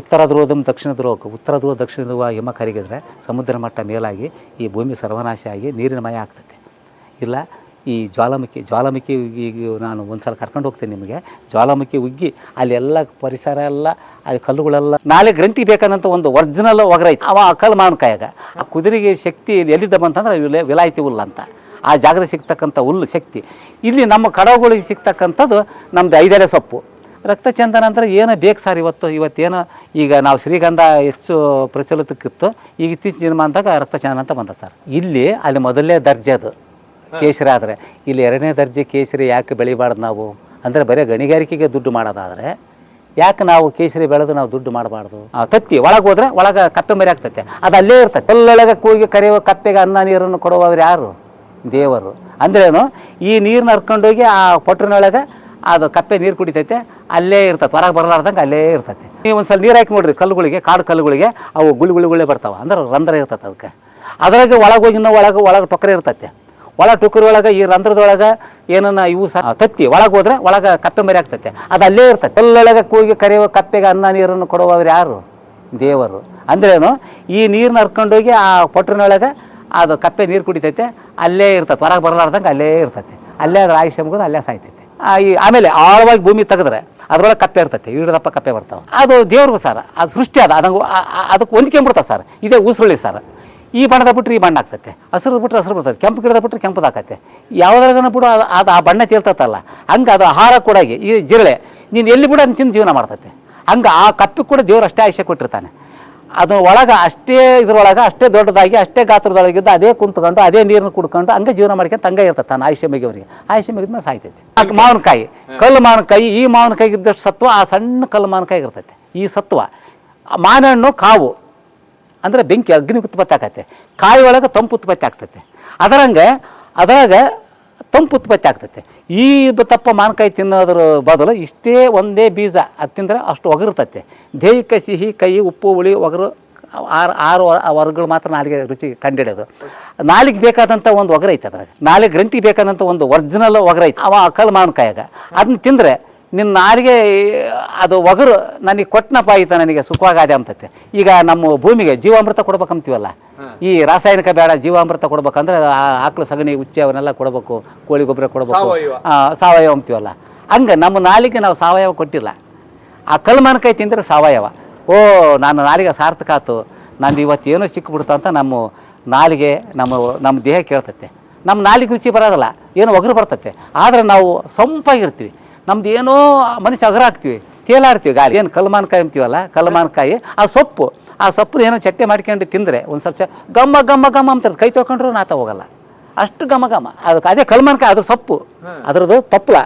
ಉತ್ತರ ಧ್ರುವದಂ ದಕ್ಷಿಣ ಧ್ರುವಕ್ಕೆ ಉತ್ತರ ಧ್ರುವ, ದಕ್ಷಿಣ ಧ್ರುವ ಹಿಮ ಕರಗಿದ್ರೆ ಸಮುದ್ರ ಮಟ್ಟ ಮೇಲಾಗಿ ಈ ಭೂಮಿ ಸರ್ವನಾಶ ಆಗಿ ನೀರಿನ ಮಯ ಆಗ್ತದೆ. ಇಲ್ಲ, ಈ ಜ್ವಾಲಾಮುಖಿ ಜ್ವಾಲಾಮುಖಿ ಈಗ ನಾನು ಒಂದು ಸಲ ಕರ್ಕೊಂಡು ಹೋಗ್ತೇನೆ ನಿಮಗೆ. ಜ್ವಾಲಾಮುಖಿ ಉಗ್ಗಿ ಅಲ್ಲೆಲ್ಲ ಪರಿಸರ ಎಲ್ಲ, ಅಲ್ಲಿ ಕಲ್ಲುಗಳೆಲ್ಲ, ನಾಳೆ ಗ್ರಂಥಿ ಬೇಕಾದಂಥ ಒಂದು ಒರ್ಜಿನಲ್ ಒಗರೈತೆ ಅವ ಕಲ್ಲು ಮಾವಿನಕಾಯಾಗ. ಆ ಕುದುರೆಗೆ ಶಕ್ತಿ ಎಲ್ಲಿದ್ದ ಬಂತಂದ್ರೆ ವಿಲ, ವಿಲಾಯಿತಿ ಹುಲ್ಲು ಅಂತ. ಆ ಜಾಗದಲ್ಲಿ ಸಿಗ್ತಕ್ಕಂಥ ಹುಲ್ಲು ಶಕ್ತಿ. ಇಲ್ಲಿ ನಮ್ಮ ಕಡವುಗಳಿಗೆ ಸಿಗ್ತಕ್ಕಂಥದ್ದು ನಮ್ಮದು ಐದೆಲೆ ಸೊಪ್ಪು. ರಕ್ತಚಂದನ ಅಂದ್ರೆ ಏನು ಬೇಕು ಸರ್ ಇವತ್ತು? ಇವತ್ತೇನು? ಈಗ ನಾವು ಶ್ರೀಗಂಧ ಹೆಚ್ಚು ಪ್ರಚಲಿತಕ್ಕಿತ್ತು. ಈಗ ಇತ್ತೀಚಿನ ದಿನಮಾನದಾಗ ರಕ್ತಚಂದನ ಅಂತ ಬಂದ ಸರ್. ಇಲ್ಲಿ ಅಲ್ಲಿ ಮೊದಲನೇ ದರ್ಜೆ ಅದು. ಕೇಸರಿ ಆದರೆ ಇಲ್ಲಿ ಎರಡನೇ ದರ್ಜೆ ಕೇಸರಿ ಯಾಕೆ ಬೆಳಿಬಾರ್ದು ನಾವು? ಅಂದರೆ ಬರೀ ಗಣಿಗಾರಿಕೆಗೆ ದುಡ್ಡು ಮಾಡೋದಾದರೆ ಯಾಕೆ ನಾವು ಕೇಸರಿ ಬೆಳೆದು ನಾವು ದುಡ್ಡು ಮಾಡಬಾರ್ದು? ಆ, ತತ್ತಿ ಒಳಗೆ ಹೋದ್ರೆ ಒಳಗೆ ಕಪ್ಪೆ ಮರಿ ಆಗ್ತೈತೆ. ಅದು ಅಲ್ಲೇ ಇರ್ತದೆ ಕಲ್ಲೊಳಗೆ ಕೂಗಿ ಕರೆಯುವ ಕಪ್ಪೆಗೆ ಅನ್ನ ನೀರನ್ನು ಕೊಡುವವರು ಯಾರು? ದೇವರು. ಅಂದ್ರೇನು ಈ ನೀರನ್ನ ಹರ್ಕೊಂಡೋಗಿ ಆ ಪೊಟ್ರಿನೊಳಗೆ ಅದು ಕಪ್ಪೆ ನೀರು ಕುಡಿತೈತೆ, ಅಲ್ಲೇ ಇರ್ತದೆ. ಹೊರಗೆ ಬರಲಾರ್ದಂಗೆ ಅಲ್ಲೇ ಇರ್ತೈತೆ. ನೀವು ಒಂದು ಸಲ ನೀರು ಹಾಕಿ ನೋಡ್ರಿ, ಕಲ್ಲುಗಳಿಗೆ, ಕಾಡು ಕಲ್ಲುಗಳಿಗೆ, ಅವು ಗುಳಿ ಗುಳಿ ಗುಳಿ ಬರ್ತಾವೆ. ಅಂದ್ರೆ ರಂಧ್ರ ಇರ್ತದೆ ಅದಕ್ಕೆ ಅದ್ರಾಗೆ ಒಳಗೆ ಹೋಗಿ ಇನ್ನೂ ಒಳಗೆ ಒಳಗೆ ಟೊಕ್ಕರೆ ಇರ್ತೈತೆ. ಒಳ ಟೊಕ್ಕರಿ ಒಳಗೆ, ಈ ರಂಧ್ರದೊಳಗೆ ಏನನ್ನ ಇವು ಸಹ ತತ್ತಿ, ಒಳಗೆ ಹೋದ್ರೆ ಒಳಗೆ ಕಪ್ಪೆ ಮರಿ ಆಗ್ತೈತೆ. ಅದು ಅಲ್ಲೇ ಇರ್ತದೆ ಕಲ್ಲೊಳಗೆ ಕೂಗಿ ಕರೆಯುವ ಕಪ್ಪೆಗೆ ಅನ್ನ ನೀರನ್ನು ಕೊಡುವವರು ಯಾರು? ದೇವರು. ಅಂದ್ರೇನು ಈ ನೀರನ್ನ ಹರ್ಕೊಂಡೋಗಿ ಆ ಪೊಟ್ರಿನೊಳಗೆ ಅದು ಕಪ್ಪೆ ನೀರು ಕುಡಿತೈತೆ, ಅಲ್ಲೇ ಇರ್ತದೆ ಹೊರಗೆ ಬರಲಾರ್ದಂಗೆ ಅಲ್ಲೇ ಇರ್ತೈತೆ. ಅಲ್ಲೇ ಅದ್ರ ಆಯುಷ್ಯ ಮುಗಿದು ಅಲ್ಲೇ ಸಾಯ್ತೈತೆ. ಆಮೇಲೆ ಆಳವಾಗಿ ಭೂಮಿ ತೆಗೆದ್ರೆ ಅದರೊಳಗೆ ಕಪ್ಪೆ ಇರ್ತೈತೆ ಈಡದಪ್ಪ ಕಪ್ಪೆ ಬರ್ತಾವೆ. ಅದು ದೇವ್ರಿಗೂ ಸರ್, ಅದು ಸೃಷ್ಟಿ ಅದ ಅದಂಗೆ ಅದಕ್ಕೆ ಹೊಂದ್ಕೊಂಬಿಡ್ತಾವೆ ಸರ್, ಇದೇ ಉಸುರುಳಿ ಸರ್. ಈ ಬಣ್ಣದ ಬಿಟ್ಟರೆ ಈ ಬಣ್ಣ ಆಗ್ತೈತೆ ಹಸಿರು ಬಿಟ್ಟರೆ ಹಸಿರು ಬರ್ತೈತೆ, ಕೆಂಪು ಗಿಡದ ಬಿಟ್ರೆ ಕೆಂಪದಾಕತ್ತೆ ಯಾವುದ್ರಾಗನ ಬಿಡು, ಅದು ಅದು ಆ ಬಣ್ಣ ತೀರ್ತತ್ತಲ್ಲ ಹಂಗೆ ಅದು ಆಹಾರ ಕೂಡಾಗಿ, ಈ ಜಿರಳೆ, ನೀನು ಎಲ್ಲಿ ಬಿಡು ಅಂತ ತಿಂದು ಜೀವನ ಮಾಡ್ತೈತೆ. ಹಂಗೆ ಆ ಕಪ್ಪಿಗೆ ಕೂಡ ದೇವ್ರು ಅಷ್ಟೇ ಆಯುಷ್ಯ ಕೊಟ್ಟಿರ್ತಾನೆ. ಅದು ಒಳಗೆ ಅಷ್ಟೇ ಇದ್ರೊಳಗೆ ಅಷ್ಟೇ ದೊಡ್ಡದಾಗಿ ಅಷ್ಟೇ ಗಾತ್ರದೊಳಗಿದ್ದು ಅದೇ ಕುಂತ್ಕೊಂಡು ಅದೇ ನೀರನ್ನು ಕುಡ್ಕೊಂಡು ಹಂಗೆ ಜೀವನ ಮಾಡ್ಕೊಂಡು ಹಂಗೆ ಇರ್ತದೆ ತಾನು ಆಯುಷ್ಯ ಅವರಿಗೆ ಆಯುಷ್ಯ ಮೇಲೆ ಸಾಯ್ತೈತಿ. ಮಾವಿನಕಾಯಿ ಕಲ್ಲು ಮಾವಿನಕಾಯಿ ಈ ಮಾವಿನಕಾಯಿ ಇದ್ದಷ್ಟು ಸತ್ವ ಆ ಸಣ್ಣ ಕಲ್ಲು ಮಾವಿನಕಾಯಿ ಇರ್ತೈತೆ. ಈ ಸತ್ವ ಆ ಮಾವಿನಹಣ್ಣು ಕಾವು ಅಂದರೆ ಬೆಂಕಿ ಅಗ್ನಿ ಉತ್ಪತ್ತಿ ಆಗತ್ತೆ. ಕಾಯಿ ಒಳಗೆ ತಂಪು ಉತ್ಪತ್ತಿ ಆಗ್ತೈತೆ. ಅದರಂಗೆ ಅದರಾಗ ತಂಪು ಉತ್ಪತ್ತಿ ಆಗ್ತೈತೆ. ಈ ತಪ್ಪ ಮಾನಕಾಯಿ ತಿನ್ನೋದ್ರ ಬದಲು ಇಷ್ಟೇ ಒಂದೇ ಬೀಜ ಅದು ತಿಂದರೆ ಅಷ್ಟು ಒಗರ್ತೈತೆ. ದೇಹಕ್ಕೆ ಸಿಹಿ, ಕೈ, ಉಪ್ಪು, ಹುಳಿ, ಒಗರು ಆರು ಆರು ವರ್ಗಗಳು ಮಾತ್ರ ನಾಲಿಗೆ ರುಚಿ ಕಂಡಿಡಿಯೋದು ನಾಲಿಗೆ ಬೇಕಾದಂಥ ಒಂದು ಒಗರೈತೆ ಅದ್ರಾಗ. ನಾಲಿಗೆ ಗ್ರಂಥಿಗೆ ಬೇಕಾದಂಥ ಒಂದು ಒರಿಜಿನಲ್ ಒಗರೈತೆ. ಅವ ಅಕಲ್ ಮಾವಿನಕಾಯಾಗ ಅದನ್ನ ತಿಂದರೆ ನಿನ್ನ ನಾರಿಗೆ ಅದು ಒಗರು ನನಗೆ ಕೊಟ್ಟನಪ್ಪ ಆಯ್ತು ನನಗೆ ಸುಖವಾಗಾದೆ ಅಂತತೆ. ಈಗ ನಮ್ಮ ಭೂಮಿಗೆ ಜೀವಾಮೃತ ಕೊಡ್ಬೇಕಂತೀವಲ್ಲ? ಈ ರಾಸಾಯನಿಕ ಬೇಡ ಜೀವಾಮೃತ ಕೊಡ್ಬೇಕಂದ್ರೆ ಆ ಆಕಳು ಸಗಣಿ ಉಚ್ಚೆ ಅವನ್ನೆಲ್ಲ ಕೊಡಬೇಕು ಕೋಳಿ ಗೊಬ್ಬರ ಕೊಡಬೇಕು. ಸಾವಯವ. ಅಂತೀವಲ್ಲ. ಹಂಗೆ ನಮ್ಮ ನಾಲಿಗೆ ನಾವು ಸಾವಯವ ಕೊಟ್ಟಿಲ್ಲ. ಆ ಕಲ್ಮಾನಕಾಯಿ ತಿಂದರೆ ಸಾವಯವ. ಓ ನಾನು ನಾಲಿಗೆ ಸಾರ್ಥಕ ಆತು. ನಂದು ಇವತ್ತು ಏನೋ ಸಿಕ್ಕಿಬಿಡ್ತು ಅಂತ ನಮ್ಮ ನಾಲಿಗೆ ನಮ್ಮ ನಮ್ಮ ದೇಹ ಕೇಳ್ತತೆ. ನಮ್ಮ ನಾಲಿಗೆ ರುಚಿ ಬರೋದಲ್ಲ ಏನೋ ಒಗರು ಬರ್ತತೆ. ಆದರೆ ನಾವು ಸಂಪಾಗಿರ್ತೀವಿ ನಮ್ದು ಏನೋ ಮನುಷ್ಯ ಅಗರ ಹಾಕ್ತೀವಿ ತೇಲಾಡ್ತೀವಿ ಗಾಳಿ. ಏನು ಕಲ್ಮಾನ್ಕಾಯಿ ಅಂತೀವಲ್ಲ ಕಲ್ಮಾನ್ಕಾಯಿ ಆ ಸೊಪ್ಪು. ಆ ಸೊಪ್ಪು ಏನೋ ಚಟ್ಟೆ ಮಾಡ್ಕೊಂಡು ತಿಂದರೆ ಒಂದು ಸ್ವಲ್ಪ ಗಮ್ಮ ಗಮ್ಮ ಗಮ್ಮ ಅಂತಾರೆ. ಕೈ ತೊಗೊಂಡ್ರು ನಾತ ಹೋಗಲ್ಲ. ಅಷ್ಟು ಘಮ ಘಮ. ಅದಕ್ಕೆ ಅದೇ ಕಲ್ಮಾನ್ಕಾಯಿ ಅದ್ರ ಸೊಪ್ಪು. ಅದರದ್ದು ತಪ್ಪಲ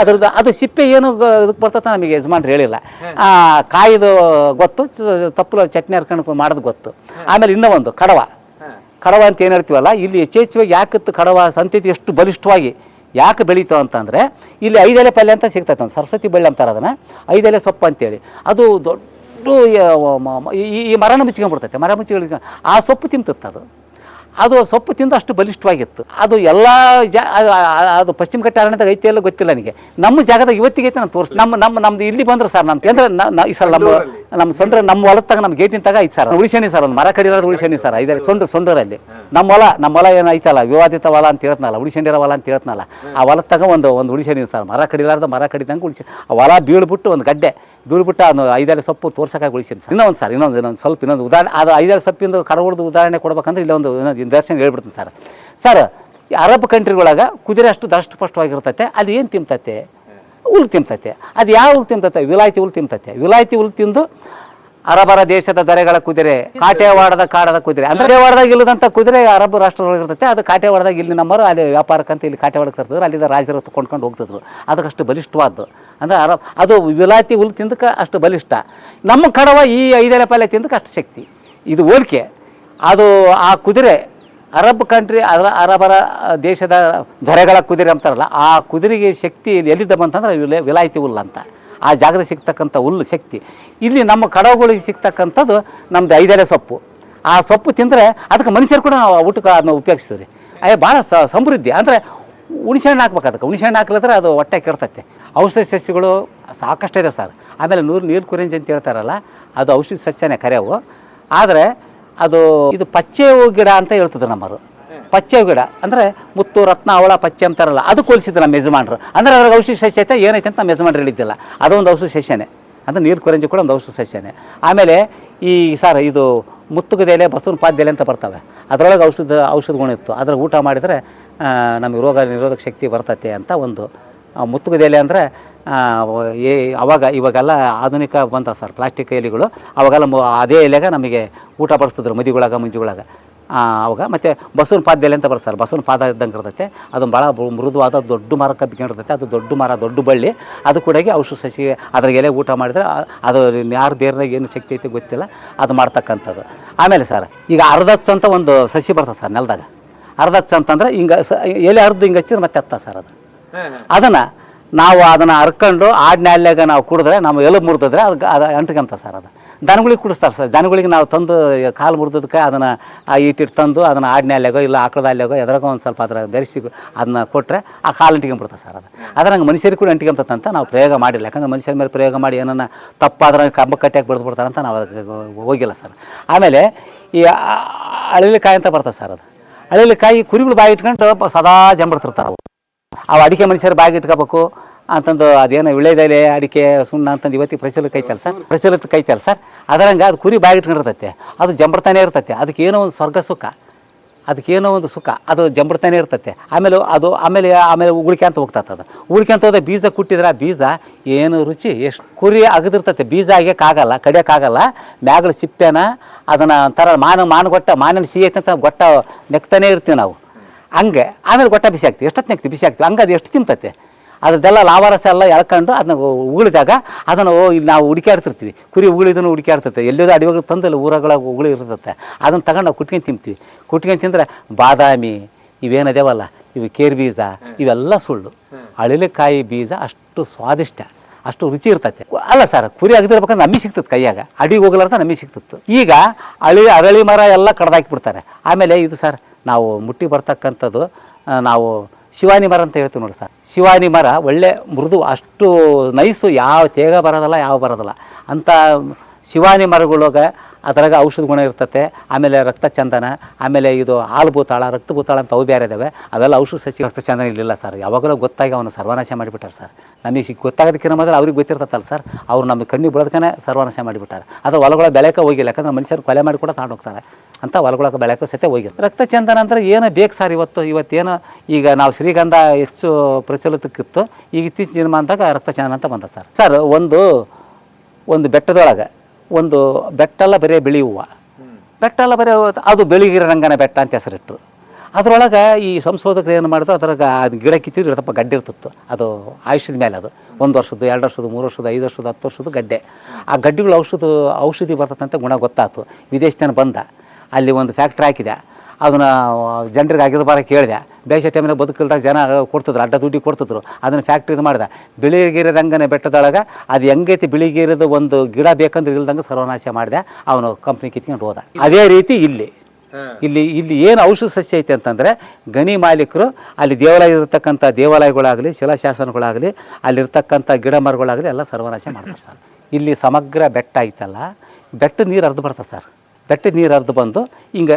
ಅದ್ರದ್ದು ಅದು ಸಿಪ್ಪೆ ಏನು ಇದಕ್ಕೆ ಬರ್ತದೆ ನಮಗೆ ಯಜಮಾನ್ರು ಹೇಳಿಲ್ಲ. ಆ ಕಾಯಿದು ಗೊತ್ತು ತಪ್ಪಲ ತಪ್ಪಲು ಚಟ್ನಿ ಹರ್ಕೊಂಡು ಮಾಡೋದು ಗೊತ್ತು. ಆಮೇಲೆ ಇನ್ನೂ ಒಂದು ಕಡವ. ಕಡವ ಅಂತ ಏನು ಹೇಳ್ತೀವಲ್ಲ ಇಲ್ಲಿ ಯಥೇಚ್ಛವಾಗಿ ಯಾಕತ್ತು ಕಡವ ಸಂತತಿ ಎಷ್ಟು ಬಲಿಷ್ಠವಾಗಿ ಯಾಕೆ ಬೆಳೀತಾವ ಅಂತಂದರೆ, ಇಲ್ಲಿ ಐದೆಲೆ ಪಲ್ಯ ಅಂತ ಸಿಗ್ತೈತೆ ಒಂದು ಸರಸ್ವತಿ ಬಳ್ಳಿ ಅಂತಾರೆ ಅದನ್ನು. ಐದೆಲೆ ಸೊಪ್ಪು ಅಂತೇಳಿ. ಅದು ದೊಡ್ಡ, ಈ ಮರನ ಮುಚ್ಕೊಂಡ್ಬಿಡ್ತೈತೆ ಮರ ಮುಚ್ಚಿಕೊಂಡು ಆ ಸೊಪ್ಪು ತಿಂತತ್ತೆ ಅದು. ಅದು ಸೊಪ್ಪು ತಿಂದು ಅಷ್ಟು ಬಲಿಷ್ಠವಾಗಿತ್ತು. ಅದು ಎಲ್ಲ ಜಾ ಅದು- ಪಶ್ಚಿಮ ಘಟ್ಟ ಅರಣ್ಯದಾಗ ಐತಿ ಎಲ್ಲ ಗೊತ್ತಿಲ್ಲ ನನಗೆ. ನಮ್ಮ ಜಾಗದಾಗ ಇವತ್ತಿಗೆ ಐತೆ ನಾನು ತೋರಿಸ್ ನಮ್ಮ ನಮ್ಮ ನಮ್ದು ಇಲ್ಲಿ ಬಂದ್ರೆ ಸರ್ ನಮ್ಮ ಅಂದ್ರೆ ಈ ಸಲ ನಮ್ಮ ನಮ್ಮ ಸೊಂಡ್ರ ನಮ್ಮ ಹೊಲದಾಗ ನಮ್ಮ ಗೇಟಿನ ತಗ ಐತೆ ಸರ್. ಉಳಿಸೇನಿ ಸರ್ ಒಂದು ಮರ ಕಡಿಲಾರ್ದು ಉಳಿಸೇನಿ ಸರ್. ಐದಾರು ಸೊಂಡ್ರ ಸೊಂಡ್ರಲ್ಲಿ ನಮ್ಮ ಹೊಲ ನಮ್ಮ ಹೊಲ ಏನೈತಲ್ಲ ಐತಲ್ಲ ವಿವಾದಿತ ಹೊಲ ಅಂತ ಹೇಳ್ತನಲ್ಲ ಉಳಿಸೇಂಡಿರೋ ಹೊಲ ಅಂತ ಹೇಳ್ತನಲ್ಲ. ಆ ಹೊಲತ್ತಾಗ ಒಂದು ಒಂದು ಉಳಿಸೇನಿ ಸರ್. ಮರ ಕಡಿಲಾರ್ದ ಮರ ಕಡಿದಂಗೆ ಉಳಿಸಿ ಆ ಹೊಲ ಬೀಳ್ಬಿಟ್ಟು ಒಂದು ಗಡ್ಡೆ ಬೀಳ್ಬಿಟ್ಟು ಅದು ಐದಾರು ಸೊಪ್ಪು ತೋರ್ಸಕ್ಕಾಗಿ ಉಳಿಸೇನಿ ಸರ್. ಇನ್ನೊಂದು ಸರ್ ಇನ್ನೊಂದು ಇನ್ನೊಂದು ಸ್ವಲ್ಪ ಇನ್ನೊಂದು ಉದಾಹರಣೆ ಅದು ಐದಾರು ಸೊಪ್ಪಿಂದು ಕಡವುಡ್ದು ಉದಾಹರಣೆ ಕೊಡ್ಬೇಕಂದ್ರೆ ಇಲ್ಲೊಂದು ಇನ್ನೊಂದು ನಿದರ್ಶನ ಹೇಳ್ಬಿಡ್ತೀನಿ ಸರ್. ಸರ್ ಅರಬ್ ಕಂಟ್ರಿಗಳಾಗ ಕುದುರೆ ಅಷ್ಟು ದಷ್ಟಪುಷ್ಟವಾಗಿರ್ತೈತೆ ಅದು ಏನು ತಿಂತೈತೆ? ಹುಲ್ಲು ತಿಂತೈತೆ. ಅದು ಯಾವ ಹುಲ್ಲು ತಿಂತೈತೆ? ವಿಲಾಯಿತಿ ಹುಲ್ ತಿಂತೈತೆ. ವಿಲಾಯಿತಿ ಹುಲ್ಲು ತಿಂದು ಅರಬರ ದೇಶದ ದರೆಗಳ ಕುದುರೆ, ಕಾಟೇವಾಡದ ಕಾಡದ ಕುದುರೆ. ಅಂದ್ರೆ ವಾಡದಾಗ ಇಲ್ಲದಂಥ ಕುದುರೆ ಅರಬ್ ರಾಷ್ಟ್ರದೊಳಗೆ ಇರ್ತೈತೆ. ಅದು ಕಾಟೇವಾಡದಾಗ ಇಲ್ಲಿ ನಮ್ಮರು ಅಲ್ಲಿ ವ್ಯಾಪಾರಕ್ಕಂತ ಇಲ್ಲಿ ಕಾಟೇವಾಡಕ್ಕೆ ತರ್ತಿದ್ರು ಅಲ್ಲಿಂದ ರಾಜರು ಕೊಂಡ್ಕೊಂಡು ಹೋಗ್ತಿದ್ರು. ಅದಕ್ಕಷ್ಟು ಬಲಿಷ್ಠವಾದ್ದು. ಅಂದ್ರೆ ಅರಬ್, ಅದು ವಿಲಾಯಿತಿ ಹುಲ್ಲು ತಿಂದಕ್ಕೆ ಅಷ್ಟು ಬಲಿಷ್ಠ. ನಮ್ಮ ಕಡವ ಈ ಐದೆಲೆ ಪಲ್ಯ ತಿಂದಕ್ಕೆ ಅಷ್ಟು ಶಕ್ತಿ. ಇದು ಹೋಲಿಕೆ. ಅದು ಆ ಕುದುರೆ ಅರಬ್ ಕಂಟ್ರಿ ಅರ ಅರಬರ ದೇಶದ ದೊರೆಗಳ ಕುದುರೆ ಅಂತಾರಲ್ಲ, ಆ ಕುದುರೆಗೆ ಶಕ್ತಿ ಎಲ್ಲಿದ್ದ ಬಂತಂದ್ರೆ ವಿಲ, ವಿಲಾಯಿತಿ ಹುಲ್ಲು ಅಂತ. ಆ ಜಾಗದ ಸಿಗ್ತಕ್ಕಂಥ ಹುಲ್ಲು ಶಕ್ತಿ. ಇಲ್ಲಿ ನಮ್ಮ ಕಡವುಗಳಿಗೆ ಸಿಗ್ತಕ್ಕಂಥದ್ದು ನಮ್ದು ಐದೆಲೆ ಸೊಪ್ಪು. ಆ ಸೊಪ್ಪು ತಿಂದರೆ ಅದಕ್ಕೆ ಮನುಷ್ಯರು ಕೂಡ ಊಟಕ್ಕೆ ಅದನ್ನ ಉಪಯೋಗಿಸ್ತೀವಿ ರೀ ಅಯ್ಯ, ಭಾಳ ಸಮೃದ್ಧಿ. ಅಂದರೆ ಹುಣಸೆ ಹಣ್ಣು ಹಾಕ್ಬೇಕು ಅದಕ್ಕೆ. ಹುಣಸೆ ಹಣ್ಣು ಹಾಕ್ಲಿದ್ರೆ ಅದು ಹೊಟ್ಟೆ ಕೆಡ್ತೈತೆ. ಔಷಧಿ ಸಸ್ಯಗಳು ಸಾಕಷ್ಟು ಇದೆ ಸರ್. ಆಮೇಲೆ ನೂರು, ನೀರು ಕುರಿಂಜಿ ಅಂತ ಹೇಳ್ತಾರಲ್ಲ, ಅದು ಔಷಧಿ ಸಸ್ಯನೇ ಕರೆಯವು. ಆದರೆ ಅದು ಇದು ಪಚ್ಚೆ ಪಚ್ಚೆವು ಗಿಡ ಅಂತ ಹೇಳ್ತಿದ್ರು ನಮ್ಮರು ಪಚ್ಚೆವು ಗಿಡ. ಅಂದರೆ ಮುತ್ತು, ರತ್ನ, ಅವಳ ಪಚ್ಚೆ ಅಂತಾರಲ್ಲ, ಅದು ಕೊಲಿಸಿದ್ರು ನಮ್ಮ ಯಜಮಾನರು. ಅಂದರೆ ಅದ್ರ ಔಷಧಿ ಸಸ್ಯ ಐತೆ, ಏನೈತೆ ಅಂತ ನಮ್ಮ ಯಜಮಾನ್ರು ಹೇಳಿದ್ದಿಲ್ಲ. ಅದೊಂದು ಔಷಧಿ ಸಸ್ಯನೇ. ಅಂದರೆ ನೀರು ಕೊರೆಂಜಿ ಕೂಡ ಒಂದು ಔಷಧಿ ಸಸ್ಯನೇ. ಆಮೇಲೆ ಈ ಸರ್ ಇದು ಮುತ್ತುಗದೆಲೆ ಬಸವನ ಪಾದ್ಯಲೆ ಅಂತ ಬರ್ತವೆ. ಅದರೊಳಗೆ ಔಷಧ ಔಷಧ ಗುಣ ಇತ್ತು. ಅದ್ರ ಊಟ ಮಾಡಿದರೆ ನಮ್ಗೆ ರೋಗ ನಿರೋಧಕ ಶಕ್ತಿ ಬರ್ತತೆ ಅಂತ ಒಂದು ಮುತ್ತುಗದೆಲೆ ಅಂದರೆ ಏ ಅವಾಗ ಇವಾಗೆಲ್ಲ ಆಧುನಿಕ ಬಂತ ಸರ್ ಪ್ಲಾಸ್ಟಿಕ್ ಎಲೆಗಳು ಅವಾಗೆಲ್ಲ ಅದೇ ಎಲೆಗೆ ನಮಗೆ ಊಟ ಬಡಿಸ್ತಿದ್ರು ಮದಿಗೊಳಗ ಮುಂಜಿಗೊಳಗ. ಅವಾಗ ಮತ್ತು ಬಸವನ ಪಾದ ಎಲೆ ಅಂತ ಬರ್ತಾರೆ ಬಸವನ ಪಾದ ಇದ್ದಂಗೆ ಇರ್ತೈತೆ ಅದು ಭಾಳ ಮೃದುವಾದ ದೊಡ್ಡ ಮರ ಕಬ್ಬಿಕೊಂಡಿರ್ತೈತೆ ಅದು ದೊಡ್ಡ ಮರ ದೊಡ್ಡ ಬಳ್ಳಿ ಅದು ಕೂಡ ಔಷಧ ಸಸಿ ಅದ್ರ ಎಲೆ ಊಟ ಮಾಡಿದ್ರೆ ಅದು ಯಾರು ಬೇರೆ ಏನು ಶಕ್ತಿ ಐತೆ ಗೊತ್ತಿಲ್ಲ ಅದು ಮಾಡ್ತಕ್ಕಂಥದ್ದು. ಆಮೇಲೆ ಸರ್ ಈಗ ಅರ್ಧಚ್ಚ ಅಂತ ಒಂದು ಸಸಿ ಬರ್ತದೆ ಸರ್ ನೆಲದಾಗ. ಅರ್ಧಚ್ಚ ಅಂತಂದ್ರೆ ಹಿಂಗೆ ಸ ಎಲೆ ಅರ್ಧ ಹಿಂಗೆ ಹಚ್ಚಿದ್ರೆ ಮತ್ತೆ ಹತ್ತ ಸರ್ ಅದು. ಅದನ್ನು ನಾವು ಅದನ್ನು ಹರ್ಕೊಂಡು ಆಡ್ನ್ಯಾಲ್ಯಾಗ ನಾವು ಕುಡಿದ್ರೆ ನಮ್ಮ ಎಲು ಮುರಿದ್ರೆ ಅದು ಅದು ಅಂಟ್ಕೊಂತ ಸರ್ ಅದು. ದನಗಳಿಗೆ ಕುಡಿಸ್ತಾರೆ ಸರ್. ದನಗಳಿಗೆ ನಾವು ತಂದು ಕಾಲು ಮುರಿದದಕ್ಕೆ ಅದನ್ನು ಇಟ್ಟಿಟ್ಟು ತಂದು ಅದನ್ನು ಆಡ್ನ್ಯಾಲ್ಯಾಗೋ ಇಲ್ಲ ಆಕಳದ ಅಲ್ಲಾಗೋ ಎದ್ರಾಗೋ ಒಂದು ಸ್ವಲ್ಪ ಅದರ ಬೆರೆಸಿ ಅದನ್ನ ಕೊಟ್ಟರೆ ಆ ಕಾಲು ಅಂಟಿಕೊಂಬಿಡ್ತದೆ ಸರ್ ಅದು. ಅದ್ರಂಗೆ ಮನುಷ್ಯರಿಗೆ ಕೂಡ ಅಂಟಿಕೊಂತಂತ ನಾವು ಪ್ರಯೋಗ ಮಾಡಿಲ್ಲ. ಯಾಕಂದ್ರೆ ಮನುಷ್ಯರ ಮೇಲೆ ಪ್ರಯೋಗ ಮಾಡಿ ಏನನ್ನ ತಪ್ಪಾದ್ರೆ ಕಂಬ ಕಟ್ಟಿಯಾಗಿ ಬಿಡ್ದು ಬಿಡ್ತಾರೆ ಅಂತ ನಾವು ಅದಕ್ಕೆ ಹೋಗಿಲ್ಲ ಸರ್. ಆಮೇಲೆ ಈ ಅಳಿಲಿಕಾಯಿ ಅಂತ ಬರ್ತದೆ ಸರ್ ಅದು. ಅಳಿಲಿಕಾಯಿ ಕುರಿಗಳು ಬಾಯಿ ಇಟ್ಕೊಂಡು ಸದಾ ಜಂಬಿಡ್ತಿರ್ತಾವೆ ಅವು. ಅಡಿಕೆ ಮನುಷ್ಯರು ಬಾಗಿ ಇಟ್ಕೋಬೇಕು. ಅಂತಂದು ಅದೇನೋ ವಿಳೆದೆಲೆ ಅಡಿಕೆ ಸುಣ್ಣ ಅಂತಂದು ಇವತ್ತಿಗೆ ಪ್ರಚಲಿತ ಐತಲ್ಲ ಸರ್, ಪ್ರಚಲಿತ ಕೈತಲ್ಲ ಸರ್. ಅದರಂಗೆ ಅದು ಕುರಿ ಬಾಯಿ ಇಟ್ಕೊಂಡಿರ್ತೈತೆ. ಅದು ಜಂಬರ್ತಾನೆ ಇರ್ತೈತೆ. ಅದಕ್ಕೇನೋ ಒಂದು ಸ್ವರ್ಗ ಸುಖ. ಅದಕ್ಕೇನೋ ಒಂದು ಸುಖ. ಅದು ಜಂಬರ್ತಾನೆ ಇರ್ತೈತೆ. ಆಮೇಲೆ ಅದು ಆಮೇಲೆ ಆಮೇಲೆ ಉಗುಳ್ಕ್ಯಾಂತ ಹೋಗ್ತದೆ ಅದು. ಉಳ್ಕ್ಯಂತ ಹೋದ ಬೀಜ ಕುಟ್ಟಿದ್ರೆ ಆ ಬೀಜ ಏನು ರುಚಿ? ಎಷ್ಟು ಕುರಿ ಅಗದಿರ್ತೈತೆ. ಬೀಜ ಆಗ್ಯಕ್ಕಾಗಲ್ಲ ಕಡಿಯೋಕ್ಕಾಗಲ್ಲ ಮ್ಯಾಗಳ ಸಿಪ್ಪೆನ ಅದನ್ನು ಒಂಥರ ಮಾನ ಮಾನಗೊಟ್ಟ, ಮಾನನ ಸಿಹಿ ಅಂತ ಗೊಟ್ಟ ನೆಕ್ತಾನೆ ಇರ್ತೀವಿ ನಾವು. ಹಂಗೆ ಆಮೇಲೆ ಗೊಟ್ಟ ಬಿಸಿ ಆಗ್ತೀವಿ. ಎಷ್ಟೊತ್ತು ನೆಕ್ತಿ ಬಿಸಿ ಆಗ್ತೀವಿ. ಹಂಗೆ ಅದು ಎಷ್ಟು ತಿಂತತೆ? ಅದ್ರದ್ದೆಲ್ಲ ಲಾವಾರಸ ಎಲ್ಲ ಎಳ್ಕೊಂಡು ಅದನ್ನ ಉಗುಳಿದಾಗ ಅದನ್ನು ಇಲ್ಲಿ ನಾವು ಹುಡುಕಾಡ್ತಿರ್ತೀವಿ ಕುರಿ ಉಗುಳಿದನ್ನು ಹುಡುಕ್ಯಾಡ್ತಿರ್ತೀವಿ ಎಲ್ಲರೂ ಅಡಿವಾಗ ತಂದಲ್ಲಿ ಊರಗಳ ಉಗುಳಿ ಇರ್ತದೆ ಅದನ್ನು ತಗೊಂಡು ನಾವು ಕುಟ್ಕೊಂಡು ತಿಂತೀವಿ. ಕುಟ್ಕೊಂಡು ತಿಂದರೆ ಬಾದಾಮಿ ಇವೇನದೇವಲ್ಲ ಇವು ಕೇರ್ ಬೀಜ, ಇವೆಲ್ಲ ಸುಳ್ಳು. ಅಳಿಲೆಕಾಯಿ ಬೀಜ ಅಷ್ಟು ಸ್ವಾದಿಷ್ಟ, ಅಷ್ಟು ರುಚಿ ಇರ್ತೈತೆ. ಅಲ್ಲ ಸರ್ ಕುರಿ ಅಗದಿರ್ಬೇಕಂದ್ರೆ ನಮಗೆ ಸಿಗ್ತದೆ ಕೈಯಾಗ. ಅಡಿಗೆ ಹೋಗಲಾರ್ದ ನಮಗೆ ಸಿಗ್ತಿತ್ತು ಈಗ ಅಳಿ, ಅರಳಿ ಮರ ಎಲ್ಲ ಕಡ್ದಾಕಿಬಿಡ್ತಾರೆ. ಆಮೇಲೆ ಇದು ಸರ್ ನಾವು ಮುಟ್ಟಿ ಬರ್ತಕ್ಕಂಥದ್ದು ನಾವು ಶಿವಾನಿ ಮರ ಅಂತ ಹೇಳ್ತೀವಿ ನೋಡಿ ಸರ್. ಶಿವಾನಿ ಮರ ಒಳ್ಳೆ ಮೃದು, ಅಷ್ಟು ನೈಸು ಯಾವ ತೇಗ ಬರೋದಲ್ಲ, ಯಾವ ಬರೋದಲ್ಲ. ಅಂತ ಶಿವಾನಿ ಮರಗಳಾಗ ಅದ್ರಾಗ ಔಷಧ ಗುಣ ಇರ್ತತೆ, ಆಮೇಲೆ ರಕ್ತ ಚಂದನ ಆಮೇಲೆ ಇದು ಹಾಲು ಭೂತಾಳ ರಕ್ತ ಭೂತಾಳ ಅಂತ ಅವು ಬೇರೆ ಇದಾವೆ. ಅವೆಲ್ಲ ಔಷಧ ಸಸಿ ರಕ್ತ ಚಂದನ ಇರಲಿಲ್ಲ ಸರ್. ಯಾವಾಗಲೂ ಗೊತ್ತಾಗಿ ಅವನು ಸರ್ವನಾಶ ಮಾಡಿಬಿಟ್ಟಾರೆ ಸರ್. ನಮಗೆ ಗೊತ್ತಾಗೋದಕ್ಕಿಂತ ಮೊದಲು ಅವ್ರಿಗೆ ಗೊತ್ತಿರ್ತತ್ತಲ್ಲ ಸರ್. ಅವ್ರು ನಮ್ಮ ಕಣ್ಣಿಗೆ ಬೀಳೋದಕ್ಕೆ ಸರ್ವನಾಶ ಮಾಡಿಬಿಟ್ಟಾರೆ. ಅದು ಹೊಲಗಳ ಬೆಳೆಕ ಹೋಗಿಲ್ಲ. ಯಾಕಂದ್ರೆ ಮನುಷ್ಯರು ಕೊಲೆ ಮಾಡಿ ಕೂಡ ತಗೊಂಡು ಹೋಗ್ತಾರೆ. ಅಂತ ಹೊಲಗಳಕ್ಕೆ ಬೆಳೆಕೋ ಸತೆ ಹೋಗಿಲ್ಲ. ರಕ್ತ ಚಂದನ ಅಂದರೆ ಏನೋ ಬೇಕು ಸರ್ ಇವತ್ತು? ಇವತ್ತೇನೋ ಈಗ ನಾವು ಶ್ರೀಗಂಧ ಹೆಚ್ಚು ಪ್ರಚಲಿತಕ್ಕಿತ್ತು ಈಗ ಇತ್ತೀಚಿನ ದಿನಮಾನದಾಗ ರಕ್ತ ಚಂದನ ಅಂತ ಬಂದ ಸರ್. ಸರ್, ಒಂದು ಒಂದು ಬೆಟ್ಟದೊಳಗೆ ಒಂದು ಬೆಟ್ಟಲ್ಲ ಬರೇ ಬಿಳಿ ಹೂವು ಬೆಟ್ಟಲ್ಲ ಬರೇ ಅದು ಬೆಳಿಗಿರ ರಂಗನ ಬೆಟ್ಟ ಅಂತ ಹೆಸರಿಟ್ಟರು ಅದರೊಳಗೆ ಈ ಸಂಶೋಧಕರು ಏನು ಮಾಡಿದ್ರು, ಅದ್ರಾಗ ಅದು ಗಿಡ ಕಿತ್ತಿದ್ರೆ ಸ್ವಲ್ಪ ಗಡ್ಡೆ ಇರ್ತಿತ್ತು. ಅದು ಆಯುಷ್ಯದ ಮೇಲೆ ಅದು. ಒಂದು ವರ್ಷದ್ದು, ಎರಡು ವರ್ಷದ್ದು, ಮೂರು ವರ್ಷದ್ದು, ಐದು ವರ್ಷದ್ದು, ಹತ್ತು ವರ್ಷದ್ದು ಗಡ್ಡೆ. ಆ ಗಡ್ಡೆಗಳು ಔಷಧ, ಔಷಧಿ ಬರ್ತಕ್ಕಂಥ ಗುಣ ಗೊತ್ತಾಯ್ತು ವಿದೇಶದಿಂದ ಬಂದ. ಅಲ್ಲಿ ಒಂದು ಫ್ಯಾಕ್ಟ್ರಿ ಹಾಕಿದೆ. ಅದನ್ನು ಜನರಿಗೆ ಆಗಿದ ಬಾರ ಕೇಳಿದೆ. ಬೇಸಿಗೆ ಟೈಮಿನಾಗ ಬದುಕಿಲ್ದಾಗ ಜನ ಕೊಡ್ತಿದ್ರು ಅಡ್ಡ ದುಡ್ಡಿ ಕೊಡ್ತಿದ್ರು. ಅದನ್ನು ಫ್ಯಾಕ್ಟ್ರಿ ಇದು ಮಾಡಿದೆ. ಬಿಳಿಗಿರಿ ರಂಗನ ಬೆಟ್ಟದೊಳಗೆ ಅದು ಹೆಂಗೈತಿ ಬಿಳಿಗಿರಿದ ಒಂದು ಗಿಡ ಬೇಕಂದ್ರೆ ಇಲ್ದಂಗೆ ಸರ್ವನಾಶ ಮಾಡಿದೆ. ಅವನು ಕಂಪ್ನಿ ಕಿತ್ಕೊಂಡು ಹೋದ. ಅದೇ ರೀತಿ ಇಲ್ಲಿ. ಇಲ್ಲಿ ಇಲ್ಲಿ ಏನು ಔಷಧ ಸಸ್ಯ ಐತೆ ಅಂತಂದರೆ ಗಣಿ ಮಾಲೀಕರು ಅಲ್ಲಿ ದೇವಾಲಯ ಇರತಕ್ಕಂಥ ದೇವಾಲಯಗಳಾಗಲಿ ಶಿಲಾಶಾಸನಗಳಾಗಲಿ ಅಲ್ಲಿರ್ತಕ್ಕಂಥ ಗಿಡ ಮರಗಳಾಗಲಿ ಎಲ್ಲ ಸರ್ವನಾಶ ಮಾಡ್ತಾರೆ ಸರ್. ಇಲ್ಲಿ ಸಮಗ್ರ ಬೆಟ್ಟ ಐತಲ್ಲ ಬೆಟ್ಟದ ನೀರು ಹರಿದು ಬರ್ತದೆ ಸರ್. ಬೆಟ್ಟದ ನೀರು ಹರಿದು ಬಂದು ಹಿಂಗೆ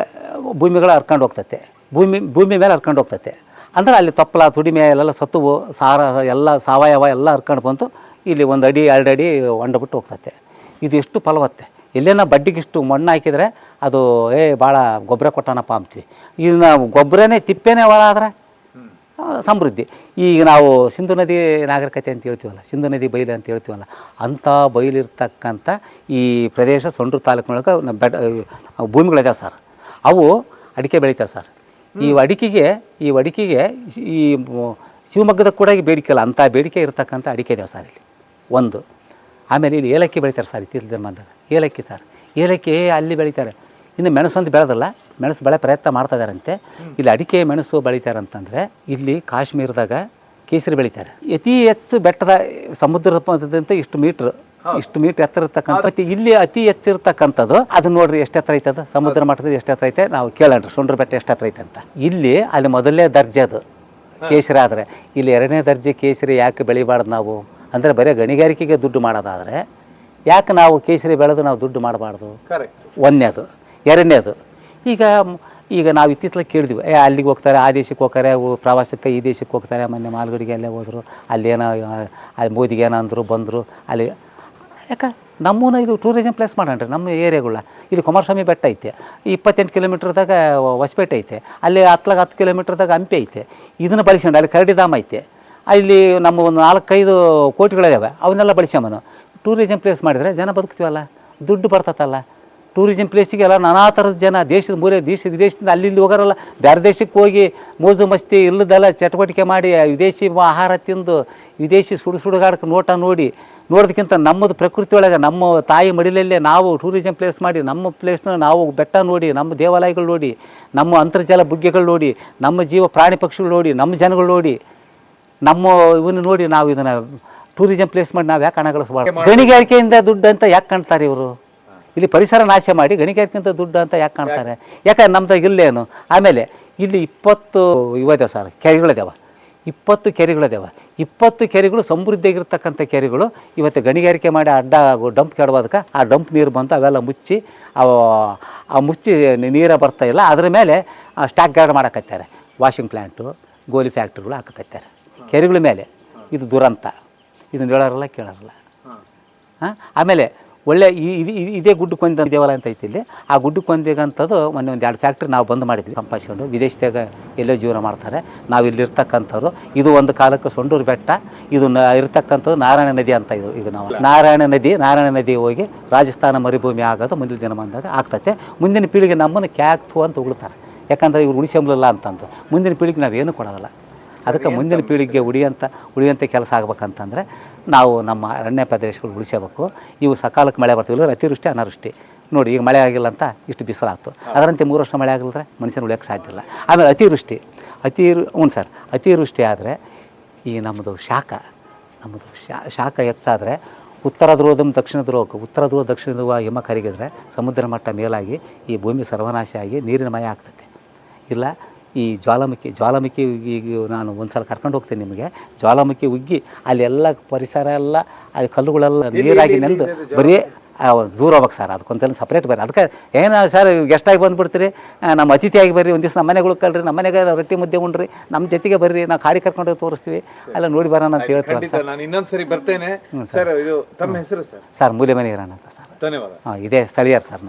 ಭೂಮಿಗಳು ಹರ್ಕೊಂಡು ಹೋಗ್ತೈತೆ. ಭೂಮಿ ಭೂಮಿ ಮೇಲೆ ಹರ್ಕೊಂಡು ಹೋಗ್ತೈತೆ. ಅಂದ್ರೆ ಅಲ್ಲಿ ತಪ್ಪಲ, ತುಡಿಮೆ ಎಲ್ಲ ಸತ್ತುವು, ಸಾರ, ಎಲ್ಲ ಸಾವಯವ ಎಲ್ಲ ಹರ್ಕೊಂಡು ಬಂತು ಇಲ್ಲಿ ಒಂದು ಅಡಿ, ಎರಡು ಅಡಿ ಹೊಂಡಬಿಟ್ಟು ಹೋಗ್ತೈತೆ. ಇದು ಎಷ್ಟು ಫಲವತ್ತೆ. ಎಲ್ಲೇನ ಬಡ್ಡಿಗಿಷ್ಟು ಮಣ್ಣು ಹಾಕಿದರೆ ಅದು, ಏ ಭಾಳ ಗೊಬ್ಬರ ಕೊಟ್ಟಾನಪ್ಪ ಅಂತೀವಿ. ಇದು ನಾವು ಗೊಬ್ಬರನೇ ತಿಪ್ಪೇನೇ ಹೊರ ಆದ್ರೆ ಸಮೃದ್ಧಿ. ಈಗ ನಾವು ಸಿಂಧು ನದಿ ನಾಗರಿಕತೆ ಅಂತ ಹೇಳ್ತೀವಲ್ಲ, ಸಿಂಧು ನದಿ ಬಯಲು ಅಂತ ಹೇಳ್ತೀವಲ್ಲ, ಅಂಥ ಬಯಲಿರ್ತಕ್ಕಂಥ ಈ ಪ್ರದೇಶ ಸೊಂಡ್ರು ತಾಲೂಕಿನೊಳಗೆ ಬೆಡ್ ಬೆಟ್ಟ, ಭೂಮಿಗಳಿದಾವೆ ಸರ್. ಅವು ಅಡಿಕೆ ಬೆಳೀತಾರೆ ಸರ್. ಈ ಅಡಿಕೆಗೆ ಈ ಅಡಿಕೆಗೆ ಈ ಶಿವಮೊಗ್ಗದ ಕೂಡ ಈ ಬೇಡಿಕೆ ಇಲ್ಲ. ಅಂಥ ಬೇಡಿಕೆ ಇರತಕ್ಕಂಥ ಅಡಿಕೆ ಇದೆ ಸರ್ ಇಲ್ಲಿ. ಒಂದು. ಆಮೇಲೆ ಇಲ್ಲಿ ಏಲಕ್ಕಿ ಬೆಳಿತಾರೆ ಸರ್ ಇತ್ತಿಲ್ದ ಏಲಕ್ಕಿ ಸರ್. ಏಲಕ್ಕಿ ಅಲ್ಲಿ ಬೆಳೀತಾರೆ. ಇನ್ನು ಮೆಣಸು ಅಂತ ಬೆಳೆದಲ್ಲ ಮೆಣಸು ಬೆಳೆ ಪ್ರಯತ್ನ ಮಾಡ್ತಾ ಇದ್ದಾರಂತೆ. ಇಲ್ಲಿ ಅಡಿಕೆ ಮೆಣಸು ಬೆಳೀತಾರೆ ಅಂತಂದರೆ ಇಲ್ಲಿ ಕಾಶ್ಮೀರದಾಗ ಕೇಸರಿ ಬೆಳೀತಾರೆ. ಅತಿ ಹೆಚ್ಚು ಬೆಟ್ಟದ ಸಮುದ್ರದಂತ ಇಷ್ಟು ಮೀಟ್ರ್. ಇಷ್ಟು ಮೀಟರ್ ಎತ್ತರ ಇರ್ತಕ್ಕಂಥ ಇಲ್ಲಿ ಅತಿ ಹೆಚ್ಚಿರ್ತಕ್ಕಂಥದ್ದು ಅದನ್ನ ನೋಡ್ರಿ ಎಷ್ಟು ಎತ್ತರ ಐತೆ ಅದು ಸಮುದ್ರ ಮಟ್ಟದ ಎಷ್ಟು ಎತ್ತರ ಐತೆ? ನಾವು ಕೇಳಣ್ರಿ ಸುಂಡ್ರ ಬೆಟ್ಟ ಎಷ್ಟು ಎತ್ತರ ಐತೆ ಅಂತ. ಇಲ್ಲಿ ಅಲ್ಲಿ ಮೊದಲನೇ ದರ್ಜೆ ಅದು ಕೇಸರಿ ಆದರೆ ಇಲ್ಲಿ ಎರಡನೇ ದರ್ಜೆ ಕೇಸರಿ ಯಾಕೆ ಬೆಳಿಬಾರ್ದು ನಾವು? ಅಂದರೆ ಬರೀ ಗಣಿಗಾರಿಕೆಗೆ ದುಡ್ಡು ಮಾಡೋದಾದರೆ ಯಾಕೆ ನಾವು ಕೇಸರಿ ಬೆಳೆದು ನಾವು ದುಡ್ಡು ಮಾಡಬಾರ್ದು? ಒಂದನೇದು ಎರಡನೇದು. ಈಗ ಈಗ ನಾವು ಇತ್ತಿತ್ತಲ ಕೇಳಿದ್ವಿ ಏ ಅಲ್ಲಿಗೆ ಹೋಗ್ತಾರೆ ಆ ದೇಶಕ್ಕೆ ಹೋಗ್ತಾರೆ ಪ್ರವಾಸಕ್ಕೆ ಈ ದೇಶಕ್ಕೆ ಹೋಗ್ತಾರೆ ಮೊನ್ನೆ ಮಾಲ್ಗಡಿಗೆ ಅಲ್ಲೇ ಹೋದರು ಅಲ್ಲೇನೋ ಅಲ್ಲಿ ಮೋದಿಗೆ ಏನೋ ಅಂದರು ಬಂದರು ಅಲ್ಲಿ ಯಾಕೆ? ನಮ್ಮೂನ ಇದು ಟೂರಿಸಮ್ ಪ್ಲೇಸ್ ಮಾಡೋಣ್ರಿ ನಮ್ಮ ಏರಿಯಾಗಳ ಇಲ್ಲಿ ಕುಮಾರಸ್ವಾಮಿ ಬೆಟ್ಟ ಐತೆ ಇಪ್ಪತ್ತೆಂಟು ಕಿಲೋಮೀಟ್ರ್ದಾಗ ಹೊಸಪೇಟೆ ಐತೆ, ಅಲ್ಲಿ ಹತ್ಲಾಗ ಹತ್ತು ಕಿಲೋಮೀಟ್ರ್ದಾಗ ಹಂಪಿ ಐತೆ, ಇದನ್ನು ಬಳಸ್ಕೊಂಡು ಅಲ್ಲಿ ಕರಡಿಧಾಮ ಐತೆ. ಅಲ್ಲಿ ನಮ್ಮ ಒಂದು ನಾಲ್ಕೈದು ಕೋಟಿಗಳಿದ್ದಾವೆ ಅವನ್ನೆಲ್ಲ ಬಳಸ್ಕೊಂಬನು ಟೂರಿಸಮ್ ಪ್ಲೇಸ್ ಮಾಡಿದರೆ ಜನ ಬದುಕ್ತೀವಲ್ಲ, ದುಡ್ಡು ಬರ್ತತಲ್ಲ. ಟೂರಿಸಂ ಪ್ಲೇಸಿಗೆಲ್ಲ ನಾನಾ ಥರದ ಜನ, ದೇಶದ ಮೂರೇ ದೇಶ ವಿದೇಶದಿಂದ ಅಲ್ಲಿ ಇಲ್ಲಿ ಹೋಗೋರಲ್ಲ ಬೇರೆ ದೇಶಕ್ಕೆ ಹೋಗಿ ಮೋಜು ಮಸ್ತಿ ಇಲ್ಲದೆಲ್ಲ ಚಟುವಟಿಕೆ ಮಾಡಿ, ವಿದೇಶಿ ಆಹಾರ ತಿಂದು, ವಿದೇಶಿ ಸುಡು ಸುಡುಗಾಡಕ್ಕೆ ನೋಟ ನೋಡಿ ನೋಡೋದಕ್ಕಿಂತ ನಮ್ಮದು ಪ್ರಕೃತಿ ಒಳಗೆ ನಮ್ಮ ತಾಯಿ ಮಡಿಲಲ್ಲೇ ನಾವು ಟೂರಿಸಂ ಪ್ಲೇಸ್ ಮಾಡಿ ನಮ್ಮ ಪ್ಲೇಸ್ನ ನಾವು ಬೆಟ್ಟ ನೋಡಿ ನಮ್ಮ ದೇವಾಲಯಗಳು ನೋಡಿ ನಮ್ಮ ಅಂತರ್ಜಲ ಬುಗ್ಗೆಗಳು ನೋಡಿ ನಮ್ಮ ಜೀವ ಪ್ರಾಣಿ ಪಕ್ಷಿಗಳು ನೋಡಿ ನಮ್ಮ ಜನಗಳು ನೋಡಿ ನಮ್ಮ ಇವನ್ನು ನೋಡಿ ನಾವು ಇದನ್ನು ಟೂರಿಸಂ ಪ್ಲೇಸ್ ಮಾಡಿ ನಾವು ಯಾಕೆ ಹಣ ಗಳಿಸ್ಬಾರ್ದು? ಗಣಿಗಾರಿಕೆಯಿಂದ ದುಡ್ಡು ಅಂತ ಯಾಕೆ ಕಾಣ್ತಾರೆ ಇವರು? ಇಲ್ಲಿ ಪರಿಸರ ನಾಶ ಮಾಡಿ ಗಣಿಗಾರಿಕೆಯಿಂದ ದುಡ್ಡು ಅಂತ ಯಾಕೆ ಕಾಣ್ತಾರೆ? ಯಾಕಂದ್ರೆ ನಮ್ದು ಇಲ್ಲೇನು? ಆಮೇಲೆ ಇಲ್ಲಿ ಇಪ್ಪತ್ತು ಇವದಾವೆ ಸರ್ ಕೆರೆಗಳದೇವ ಇಪ್ಪತ್ತು ಕೆರೆಗಳಿದಾವೆ ಇಪ್ಪತ್ತು ಕೆರೆಗಳು ಸಮೃದ್ಧಿಯಾಗಿರ್ತಕ್ಕಂಥ ಕೆರೆಗಳು ಇವತ್ತು ಗಣಿಗಾರಿಕೆ ಮಾಡಿ ಅಡ್ಡ ಡಂಪ್ ಕೆಡಬೋದಕ್ಕೆ ಆ ಡಂಪ್ ನೀರು ಬಂತು ಅವೆಲ್ಲ ಮುಚ್ಚಿ ಅವು ಆ ಮುಚ್ಚಿ ನೀರ ಬರ್ತಾ ಇಲ್ಲ. ಅದ್ರ ಮೇಲೆ ಸ್ಟಾಕ್ ಗಾರ್ಡ್ ಮಾಡೋಕತ್ತಾರೆ. ವಾಷಿಂಗ್ ಪ್ಲ್ಯಾಂಟು ಗೋಲಿ ಫ್ಯಾಕ್ಟ್ರಿಗಳು ಹಾಕಕತ್ತಾರೆ. ಕೆರೆಗಳ ಮೇಲೆ. ಇದು ದುರಂತ. ಇದನ್ನ ಹೇಳೋರಲ್ಲ ಕೇಳೋರಲ್ಲ. ಹಾಂ. ಆಮೇಲೆ ಒಳ್ಳೆ ಈ ಇದು- ಕೊಂದ ಇದೇ ಗುಡ್ಡಕ್ಕೊಂದು ದೇವಾಲಯ ಅಂತ ಐತಿ ಇಲ್ಲಿ. ಆ ಗುಡ್ಡಕ್ಕೊಂದಿಗಂಥದ್ದು ಮೊನ್ನೆ ಒಂದು ಎರಡು ಫ್ಯಾಕ್ಟ್ರಿ ನಾವು ಬಂದ್ ಮಾಡಿದ್ವಿ. ಸಂಪಾದಿಸ್ಕೊಂಡು ವಿದೇಶದಾಗ ಎಲ್ಲೋ ಜೀವನ ಮಾಡ್ತಾರೆ. ನಾವು ಇಲ್ಲಿರ್ತಕ್ಕಂಥವ್ರು ಇದು ಒಂದು ಕಾಲಕ್ಕೆ ಸೊಂಡೂರು ಬೆಟ್ಟ. ಇದು ಇರತಕ್ಕಂಥದ್ದು ನಾರಾಯಣ ನದಿ ಅಂತ ಇದು ಇದು ನಾವು. ನಾರಾಯಣ ನದಿ ನಾರಾಯಣ ನದಿ ಹೋಗಿ ರಾಜಸ್ಥಾನ ಮರುಭೂಮಿ ಆಗೋದು ಮುಂದಿನ ದಿನ ಬಂದಾಗ ಆಗ್ತತೆ. ಮುಂದಿನ ಪೀಳಿಗೆ ನಮ್ಮನ್ನು ಕ್ಯಾಕ್ತು ಅಂತ ಉಗುಳ್ತಾರೆ. ಯಾಕಂದ್ರೆ ಇವ್ರು ಉಳಿಸಂಬಲಿಲ್ಲ ಅಂತಂದು. ಮುಂದಿನ ಪೀಳಿಗೆ ನಾವೇನು ಕೊಡೋದಲ್ಲ. ಅದಕ್ಕೆ ಮುಂದಿನ ಪೀಳಿಗೆಗೆ ಉಳಿಯಂಥ ಉಳಿಯಂಥ ಕೆಲಸ ಆಗ್ಬೇಕಂತಂದರೆ ನಾವು ನಮ್ಮ ಅರಣ್ಯ ಪ್ರದೇಶಗಳು ಉಳಿಸಬೇಕು. ಇವು ಸಕಾಲಕ್ಕೆ ಮಳೆ ಬರ್ತಿಲ್ಲ ಅತಿವೃಷ್ಟಿ ಅನಾವೃಷ್ಟಿ. ನೋಡಿ ಈಗ ಮಳೆ ಆಗಿಲ್ಲ ಅಂತ ಇಷ್ಟು ಬಿಸಿಲಾಗ್ತು ಅದರಂತೆ ಮೂರು ವರ್ಷ ಮಳೆ ಆಗಿಲ್ಲದ್ರೆ ಮನುಷ್ಯನ ಉಳಿಯೋಕ್ಕೆ ಸಾಧ್ಯ ಇಲ್ಲ. ಆಮೇಲೆ ಅತಿವೃಷ್ಟಿ. ಅತಿ ಹ್ಞೂ ಸರ್ ಅತಿವೃಷ್ಟಿ ಆದರೆ ಈ ನಮ್ಮದು ಶಾಖ ನಮ್ಮದು ಶಾ ಶಾಖ ಹೆಚ್ಚಾದರೆ ಉತ್ತರ ಧ್ರುವದಂ ದಕ್ಷಿಣ ಧ್ರುವಕ್ಕೆ ಉತ್ತರ ಧ್ರುವ ದಕ್ಷಿಣ ಧ್ರುವ ಹಿಮ ಕರಗಿದ್ರೆ ಸಮುದ್ರ ಮಟ್ಟ ಮೇಲಾಗಿ ಈ ಭೂಮಿ ಸರ್ವನಾಶ ಆಗಿ ನೀರಿನ ಮಯ ಆಗ್ತದೆ. ಇಲ್ಲ ಈ ಜ್ವಾಲಾಮುಖಿ ಜ್ವಾಲಾಮುಖಿ ಈಗ ನಾನು ಒಂದು ಸಲ ಕರ್ಕೊಂಡು ಹೋಗ್ತೇನೆ ನಿಮಗೆ. ಜ್ವಾಲಾಮುಖಿ ಉಗ್ಗಿ ಅಲ್ಲಿ ಎಲ್ಲ ಪರಿಸರ ಎಲ್ಲ ಅಲ್ಲಿ ಕಲ್ಲುಗಳೆಲ್ಲ ನೀರಾಗಿ ನೆಂದು ಬರೀ ದೂರ ಹೋಗ್ಬೇಕು ಸರ್ ಅದಕ್ಕೊಂದೆಲ್ಲ ಸಪ್ರೇಟ್ ಬರ್ರಿ. ಅದಕ್ಕೆ ಏನು ಸರ್ ಗೆಸ್ಟಾಗಿ ಬಂದುಬಿಡ್ತೀರಿ? ನಮ್ಮ ಅತಿಥಿಯಾಗಿ ಬರ್ರಿ ಒಂದು ದಿವಸ ನಮ್ಮ ಮನೆಗಳು ಕಳ್ರಿ ನಮ್ಮ ಮನೆಗೆ ರೊಟ್ಟಿ ಮುದ್ದೆ ಉಣ್ರಿ ನಮ್ಮ ಜೊತೆಗೆ ಬರ್ರಿ ನಾವು ಕಾಡಿ ಕರ್ಕೊಂಡು ಹೋಗಿ ತೋರಿಸ್ತೀವಿ. ಅಲ್ಲ ನೋಡಿ ಬರೋಣ ಅಂತ ಹೇಳ್ತೀವಿ ನಾನು ಇನ್ನೊಂದ್ಸರಿ ಬರ್ತೇನೆ. ಸರ್. ಇದು ತಮ್ಮ ಹೆಸರು ಸರ್ ಸರ್ ಮೂಲೆ ಮನೆ ಇರೋಣ ಅಂತ ಸರ್ ಧನ್ಯವಾದ. ಹಾಂ ಇದೇ ಸ್ಥಳೀಯರು ಸರ್ ನಾವು.